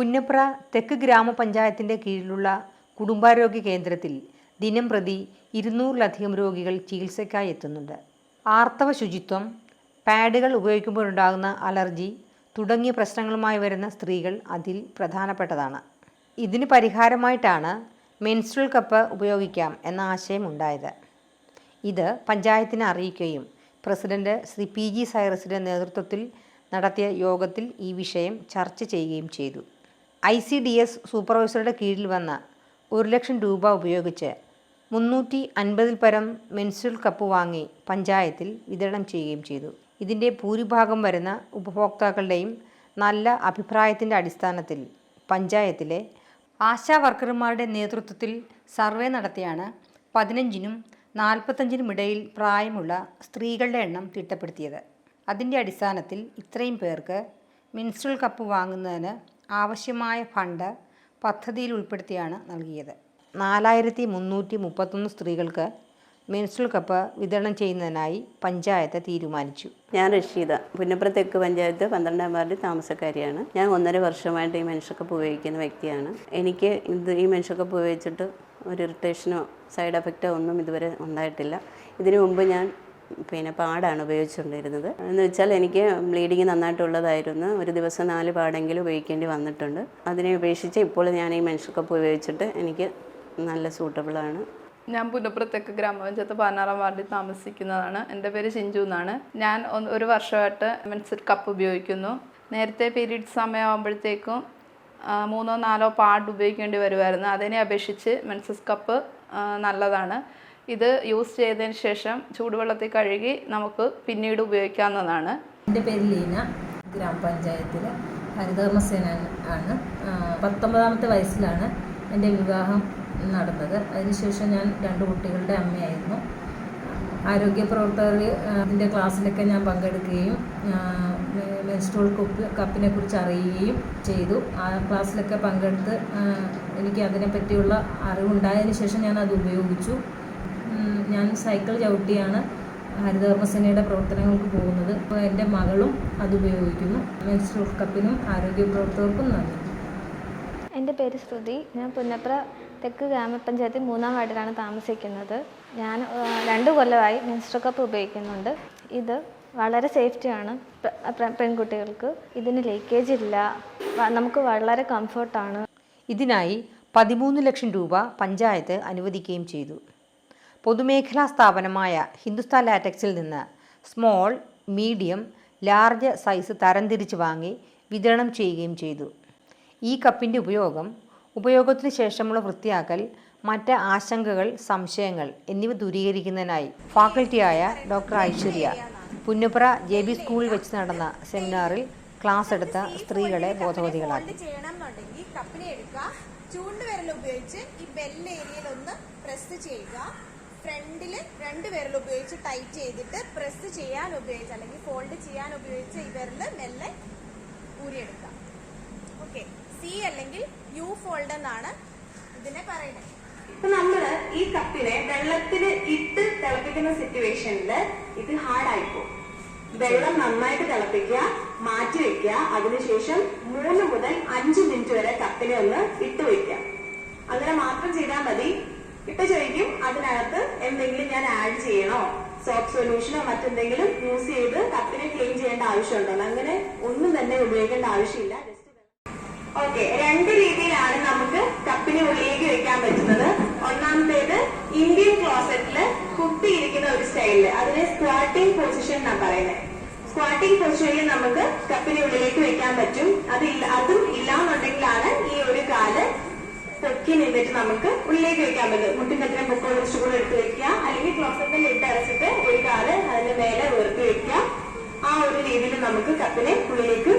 പുന്നപ്ര തെക്ക് ഗ്രാമപഞ്ചായത്തിന്റെ കീഴിലുള്ള കുടുംബാരോഗ്യ കേന്ദ്രത്തിൽ ദിനം പ്രതി ഇരുന്നൂറിലധികം രോഗികൾ ചികിത്സയ്ക്കായി എത്തുന്നുണ്ട്. ആർത്തവ ശുചിത്വം പാഡുകൾ ഉപയോഗിക്കുമ്പോഴുണ്ടാകുന്ന അലർജി തുടങ്ങിയ പ്രശ്നങ്ങളുമായി വരുന്ന സ്ത്രീകൾ അതിൽ പ്രധാനപ്പെട്ടതാണ്. ഇതിന് പരിഹാരമായിട്ടാണ് മെൻസ്ട്രൽ കപ്പ് ഉപയോഗിക്കാം എന്ന ആശയം ഉണ്ടായത് ഇത് പഞ്ചായത്തിനെ അറിയിക്കുകയും പ്രസിഡന്റ് ശ്രീ പി ജി സൈറസിന്റെ നേതൃത്വത്തിൽ നടത്തിയ യോഗത്തിൽ ഈ വിഷയം ചർച്ച ചെയ്യുകയും ചെയ്തു. ഐ സി ഡി എസ് സൂപ്പർവൈസറുടെ കീഴിൽ വന്ന ഒരു ലക്ഷം രൂപ ഉപയോഗിച്ച് മുന്നൂറ്റി അൻപതിൽ പരം മെൻസുൽ കപ്പ് വാങ്ങി പഞ്ചായത്തിൽ വിതരണം ചെയ്യുകയും ചെയ്തു. ഇതിന്റെ ഭൂരിഭാഗം വരുന്ന ഉപഭോക്താക്കളുടെയും നല്ല അഭിപ്രായത്തിന്റെ അടിസ്ഥാനത്തിൽ പഞ്ചായത്തിലെ ആശാ വർക്കർമാരുടെ നേതൃത്വത്തിൽ സർവേ നടത്തിയാണ് പതിനഞ്ചിനും നാൽപ്പത്തഞ്ചിനും ഇടയിൽ പ്രായമുള്ള സ്ത്രീകളുടെ എണ്ണം തിട്ടപ്പെടുത്തിയത്. അതിന്റെ അടിസ്ഥാനത്തിൽ ഇത്രയും പേർക്ക് മിൻസ്ട്രൽ കപ്പ് വാങ്ങുന്നതിന് ആവശ്യമായ ഫണ്ട് പദ്ധതിയിൽ ഉൾപ്പെടുത്തിയാണ് നൽകിയത്. നാലായിരത്തി മുന്നൂറ്റി മുപ്പത്തൊന്ന് സ്ത്രീകൾക്ക് മെൻസ്ട്രൽ കപ്പ് വിതരണം ചെയ്യുന്നതിനായി പഞ്ചായത്ത് തീരുമാനിച്ചു. ഞാൻ റഷീദ പുന്നപ്ര തെക്ക് പഞ്ചായത്ത് പന്ത്രണ്ടാം വാർഡ് താമസക്കാരിയാണ്. ഞാൻ ഒന്നര വർഷമായിട്ട് ഈ മെൻഷക്കപ്പ് ഉപയോഗിക്കുന്ന വ്യക്തിയാണ്. എനിക്ക് ഇത് ഈ മെൻഷക്കപ്പ് ഉപയോഗിച്ചിട്ട് ഒരു ഇറിറ്റേഷനോ സൈഡ് എഫക്റ്റോ ഒന്നും ഇതുവരെ ഉണ്ടായിട്ടില്ല. ഇതിനു മുമ്പ് ഞാൻ പിന്നെ പാടാണ് ഉപയോഗിച്ചുകൊണ്ടിരുന്നത്. എന്ന് വെച്ചാൽ എനിക്ക് ബ്ലീഡിങ് നന്നായിട്ടുള്ളതായിരുന്നു. ഒരു ദിവസം നാല് പാടെങ്കിലും ഉപയോഗിക്കേണ്ടി വന്നിട്ടുണ്ട്. അതിനെ ഉപേക്ഷിച്ച് ഇപ്പോൾ ഞാൻ ഈ മെൻഷൻ കപ്പ് ഉപയോഗിച്ചിട്ട് എനിക്ക് നല്ല സൂട്ടബിളാണ് ഞാൻ പുന്നപ്പുറത്തേക്ക് ഗ്രാമപഞ്ചായത്ത് പതിനാറാം വാർഡിൽ താമസിക്കുന്നതാണ്. എന്റെ പേര് ചിഞ്ചു എന്നാണ്. ഞാൻ ഒരു വർഷമായിട്ട് മെൻസിൽ കപ്പ് ഉപയോഗിക്കുന്നു. നേരത്തെ പീരീഡ് സമയമാകുമ്പോഴത്തേക്കും മൂന്നോ നാലോ പാഡ് ഉപയോഗിക്കേണ്ടി വരുമായിരുന്നു. അതിനെ അപേക്ഷിച്ച് മെൻസസ് കപ്പ് നല്ലതാണ്. ഇത് യൂസ് ചെയ്തതിന് ശേഷം ചൂടുവെള്ളത്തിൽ കഴുകി നമുക്ക് പിന്നീട് ഉപയോഗിക്കാവുന്നതാണ്. എന്റെ പേര് ലീന. ഗ്രാമപഞ്ചായത്തിലെ ഹരിതകർമ്മസേന ആണ്. പത്തൊമ്പതാമത്തെ വയസ്സിലാണ് എന്റെ വിവാഹം നടന്നത്. അതിനുശേഷം ഞാൻ രണ്ട് കുട്ടികളുടെ അമ്മയായിരുന്നു. ആരോഗ്യ പ്രവർത്തകർ അതിന്റെ ക്ലാസ്സിലൊക്കെ ഞാൻ പങ്കെടുക്കുകയും മെൻസ്ട്രോൾ കപ്പ് കപ്പിനെ കുറിച്ച് അറിയുകയും ചെയ്തു. ആ ക്ലാസ്സിലൊക്കെ പങ്കെടുത്ത് എനിക്ക് അതിനെപ്പറ്റിയുള്ള അറിവുണ്ടായതിന് ശേഷം ഞാൻ അത് ഉപയോഗിച്ചു. ഞാൻ സൈക്കിൾ ചവിട്ടിയാണ് ഹരിതകർമ്മസേനയുടെ പ്രവർത്തനങ്ങൾക്ക് പോകുന്നത്. അപ്പോൾ എന്റെ മകളും അത് ഉപയോഗിക്കുന്നു. മെൻസ്ട്രോൾ കപ്പിനും ആരോഗ്യ പ്രവർത്തകർക്കും നന്ദി. എന്റെ പേര് ശ്രുതി. ഞാൻ പുന്നപ്ര തെക്ക് ഗ്രാമപഞ്ചായത്തിൽ മൂന്നാം വാർഡിലാണ് താമസിക്കുന്നത്. ഞാൻ രണ്ട് കൊല്ലമായി മെൻസ്ട്രൽ കപ്പ് ഉപയോഗിക്കുന്നുണ്ട്. ഇത് വളരെ സേഫ്റ്റിയാണ് പെൺകുട്ടികൾക്ക്. ഇതിന് ലീക്കേജ് ഇല്ല. നമുക്ക് വളരെ കംഫർട്ടാണ് ഇതിനായി പതിമൂന്ന് ലക്ഷം രൂപ പഞ്ചായത്ത് അനുവദിക്കുകയും ചെയ്തു. പൊതുമേഖലാ സ്ഥാപനമായ ഹിന്ദുസ്ഥാൻ ലാറ്റക്സിൽ നിന്ന് സ്മോൾ മീഡിയം ലാർജ് സൈസ് തരംതിരിച്ച് വാങ്ങി വിതരണം ചെയ്യുകയും ചെയ്തു. ഈ കപ്പിന്റെ ഉപയോഗം ഉപയോഗത്തിന് ശേഷമുള്ള വൃത്തിയാക്കൽ മറ്റ് ആശങ്കകൾ സംശയങ്ങൾ എന്നിവ ദൂരീകരിക്കുന്നതിനായി ഫാക്കൽറ്റിയായ doctor Aishwarya Punnapra J B സ്കൂളിൽ വെച്ച് നടന്ന സെമിനാറിൽ ക്ലാസ് എടുത്ത സ്ത്രീകളെ ബോധവതികളാക്കി. എടുക്കുക ചൂണ്ടുവിരൽ ഉപയോഗിച്ച് ഈ ബെൽ ഏരിയയിൽ ഒന്ന് പ്രസ് ചെയ്യുക. ഫ്രണ്ടിൽ രണ്ട് വിരൽ ഉപയോഗിച്ച് ടൈറ്റ് ചെയ്തിട്ട് പ്രസ് ചെയ്യാൻ ഉപയോഗിച്ച് അല്ലെങ്കിൽ ഫോൾഡ് ചെയ്യാൻ ഉപയോഗിച്ച് ഈ വിരൽ മെല്ലെ ഊരിയെടുക്കാം. ഓക്കെ സി അല്ലെങ്കിൽ യു ഫോൾഡ് എന്നാണ് ഇതിനെ പറയുന്നത്. ഇപ്പൊ നമ്മൾ ഈ കപ്പിനെ വെള്ളത്തിൽ ഇട്ട് തിളപ്പിക്കുന്ന സിറ്റുവേഷനിൽ ഇത് ഹാർഡായി പോകും വെള്ളം നന്നായിട്ട് തിളപ്പിക്കുക മാറ്റി വെക്കുക അതിനുശേഷം മൂന്ന് മുതൽ അഞ്ച് മിനിറ്റ് വരെ കപ്പിനെ ഒന്ന് ഇട്ട് വെക്കുക. അങ്ങനെ മാത്രം ചെയ്താൽ മതി. ഇപ്പൊ ചോദിക്കും അതിനകത്ത് എന്തെങ്കിലും ഞാൻ ആഡ് ചെയ്യണോ? സോപ്പ് സൊല്യൂഷനോ മറ്റെന്തെങ്കിലും യൂസ് ചെയ്ത് കപ്പിനെ ക്ലീൻ ചെയ്യേണ്ട ആവശ്യമുണ്ടോ? അങ്ങനെ ഒന്നും തന്നെ ഉപയോഗിക്കേണ്ട ആവശ്യമില്ല. ഓക്കെ രണ്ട് രീതിയിലാണ് നമുക്ക് കപ്പിന് ഉള്ളിലേക്ക് വെക്കാൻ പറ്റുന്നത്. ഒന്നാമത്തേത് ഇന്ത്യൻ ക്ലോസറ്റിൽ കുത്തിയിരിക്കുന്ന ഒരു സ്റ്റൈലിൽ അതിനെ സ്ക്വാട്ടിംഗ് പൊസിഷൻ എന്നാണ് പറയുന്നത് സ്ക്വാട്ടിംഗ് പൊസിഷനിൽ നമുക്ക് കപ്പിന് ഉള്ളിലേക്ക് വെക്കാൻ പറ്റും. അത് ഇല്ല അതും കാൽ പൊക്കി നിന്നിട്ട് നമുക്ക് ഉള്ളിലേക്ക് വെക്കാൻ പറ്റും. മുട്ടിന്റെ അത്രയും പൊക്കോട് കൂടെ എടുത്ത് വെക്കുക. അല്ലെങ്കിൽ ക്ലോസറ്റിൽ ഇട്ട് അരച്ചിട്ട് ഒരു കാൽ അതിന്റെ മേലെ ഉയർത്തി വെക്കുക. ആ ഒരു രീതിയിൽ നമുക്ക് കപ്പിനെ ഉള്ളിലേക്ക്